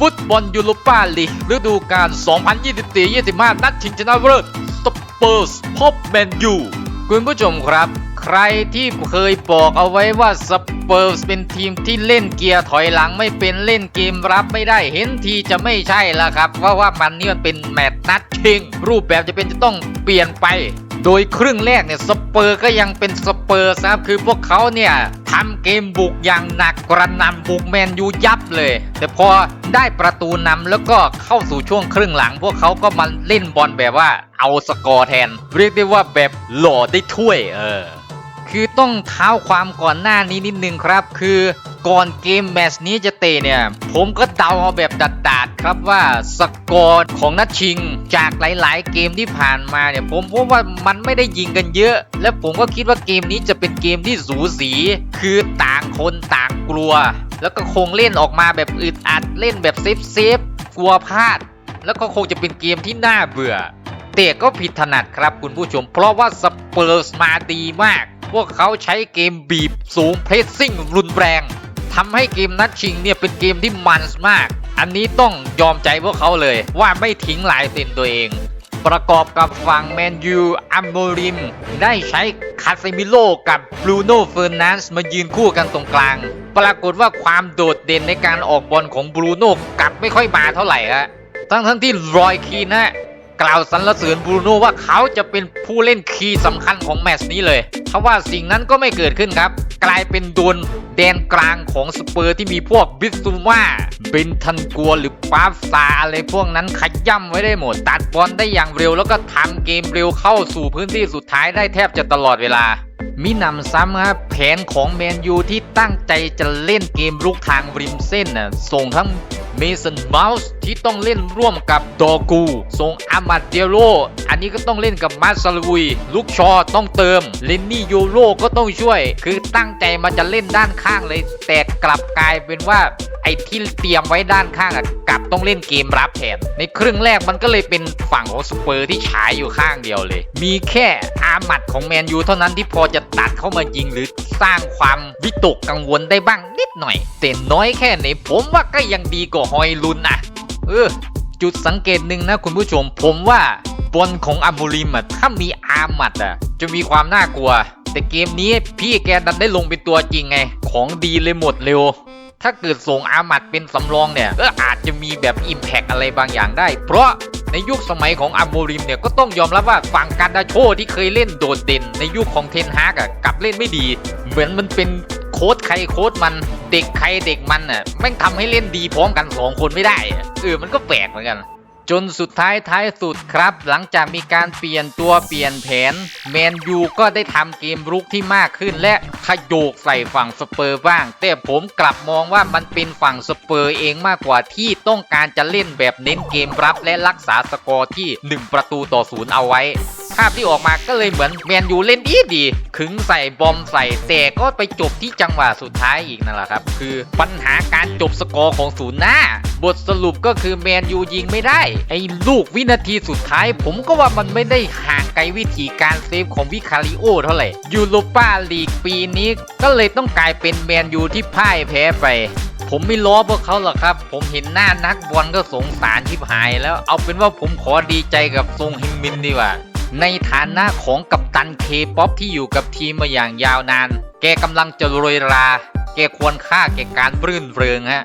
ฟุตบอลยูโรปาลีกฤดูกาล 2024-25 นัดชิงชนะเลิศสเปอร์สพบแมนยูคุณผู้ชมครับ ใครที่เคยบอกเอาไว้ว่าสเปอร์สเป็นทีมที่เล่นเกียร์ถอยหลังไม่เป็นเล่นเกมรับไม่ได้เห็นทีจะไม่ใช่แล้วครับ เพราะว่ามันนี่มันเป็นแมตช์นัดชิงรูปแบบจะเป็นจะต้องเปลี่ยนไป โดยครึ่งแรกเนี่ยสเปอร์ก็ยังเป็นสเปอร์ครับคือพวกเขาเนี่ยทำเกมบุกอย่างหนักกระนำบุกแมนยูยับเลย แต่พอได้ประตูนำแล้วก็เข้าสู่ช่วงครึ่งหลัง พวกเขาก็มาเล่นบอลแบบว่าเอาสกอร์แทน เรียกได้ว่าแบบหล่อได้ถ้วยเออคือต้องเท้าความก่อนหน้านี้นิดนึงครับ คือก่อนเกมแมตช์นี้จะเตะเนี่ย ผมก็เดาเอาแบบดัดๆครับว่าสกอร์ของนัดชิง จากหลาย ๆ เกมที่ผ่านมาเนี่ย ผมพบว่ามันไม่ได้ยิงกันเยอะ และผมก็คิดว่าเกมนี้จะเป็นเกมที่สูสี คือต่างคนต่างกลัว แล้วก็คงเล่นออกมาแบบอึดอัดเล่นแบบเซฟเซฟกลัวพลาด แล้วก็คงจะเป็นเกมที่น่าเบื่อเตะก็ผิดถนัดครับคุณผู้ชม เพราะว่าสเปอร์สมาดีมาก พวกเขาใช้เกมบีบสูงเพรสซิ่งรุนแรง ทำให้เกมนัดชิงเนี่ยเป็นเกมที่มันมาก อันนี้ต้องยอมใจพวกเขาเลยว่าไม่ทิ้งลายเซ็นตัวเอง ประกอบกับฝั่งแมนยูอัมโมริม ได้ใช้คาเซมิโลกับบรูโน่เฟอร์นันส์มายืนคู่กันตรงกลาง ปรากฏว่าความโดดเด่นในการออกบอลของบรูโน่กลับไม่ค่อยมาเท่าไหร่ฮะทั้งทั้งๆที่รอยคีนนะกล่าวสรรเสริญบรูโน่ว่าเขาจะเป็นผู้เล่นคีย์สำคัญของแมตช์นี้เลยทว่าสิ่งนั้นก็ไม่เกิดขึ้นครับ กลายเป็นโดน แดนกลางของสเปอร์ที่มีพวกบิสซูมาเบนทันกัวหรือปาฟซาอะไรพวกนั้นขย่ำไว้ได้หมด ตัดบอลได้อย่างเร็วแล้วก็ทำเกมเร็วเข้าสู่พื้นที่สุดท้ายได้แทบจะตลอดเวลามินำซ้ำครับแผนของแมนยูที่ตั้งใจจะเล่นเกมลุกทางริมเส้นน่ะส่งทั้ง เมสันเมาส์ที่ต้องเล่นร่วมกับดอกูส่งอามาเดโรอันนี้ก็ต้องเล่นกับมาซาลุย ลูกชอต้องเติม เลนนี่โยโรก็ต้องช่วย คือตั้งใจมาจะเล่นด้านข้างเลย แต่กลับกลายเป็นว่า ไอ้ที่เตรียมไว้ด้านข้างอะกลับต้องเล่นเกมรับแทนในครึ่งแรกมันก็เลยเป็นฝั่งของสเปอร์ที่ฉายอยู่ข้างเดียวเลย มีแค่อาหมัดของแมนยูเท่านั้นที่พอจะตัดเข้ามายิงหรือสร้างความวิตกกังวลได้บ้างนิดหน่อยแต่น้อยแค่ไหนผมว่าก็ยังดีกว่าฮอยลุนอะเออ จุดสังเกตหนึ่งนะคุณผู้ชม ผมว่าบอลของอัมบูริมอะถ้ามีอาหมัดอะจะมีความน่ากลัว แต่เกมนี้พี่แกดันได้ลงเป็นตัวจริงไง ของดีเลยหมดเร็ว ถ้าเกิดส่งอามัดเป็นสำรองเนี่ยก็อาจจะมีแบบอิมแพกอะไรบางอย่างได้ เพราะในยุคสมัยของอัมโมริมเนี่ยก็ต้องยอมรับว่าฝั่งการดาโชที่เคยเล่นโดดเด่น ในยุคของเทนฮากอะกลับเล่นไม่ดี เหมือนมันเป็นโค้ดใครโค้ดมันเด็กใครเด็กมันอะแม่งทำให้เล่นดีพร้อมกันสองคนไม่ได้อะเออมันก็แปลกเหมือนกัน จนสุดท้ายท้ายสุดครับ หลังจากมีการเปลี่ยนตัวเปลี่ยนแผนแมนยูก็ได้ทำเกมรุกที่มากขึ้นและขยโยกใส่ฝั่งสเปอร์บ้าง แต่ผมกลับมองว่ามันเป็นฝั่งสเปอร์เองมากกว่าที่ต้องการจะเล่นแบบเน้นเกมรับและรักษาสกอร์ที่ 1 ประตูต่อศูนย์เอาไว้ ภาพที่ออกมาก็เลยเหมือนแมนยูเล่นดีดีขึงใส่บอมใส่แต่ก็ไปจบที่จังหวะสุดท้ายอีกนั่นแหละครับ คือปัญหาการจบสกอร์ของศูนย์หน้า บทสรุปก็คือแมนยูยิงไม่ได้ ไอ้ลูกวินาทีสุดท้าย ผมก็ว่ามันไม่ได้ห่างไกลวิธีการเซฟของวิคาริโอเท่าไหร่ยูโรปาลีกปีนี้ก็เลยต้องกลายเป็นแมนยูที่พ่ายแพ้ไปผมไม่ล้อพวกเขาหรอกครับ ผมเห็นหน้านักบอลก็สงสารชิบหายแล้ว เอาเป็นว่าผมขอดีใจกับทรงฮิงมินดีกว่า ในฐานะของกัปตันเคป๊อปที่อยู่กับทีมมาอย่างยาวนาน แกกำลังจะรวยรา แกควรค่าแก่การรื่นเริงฮะ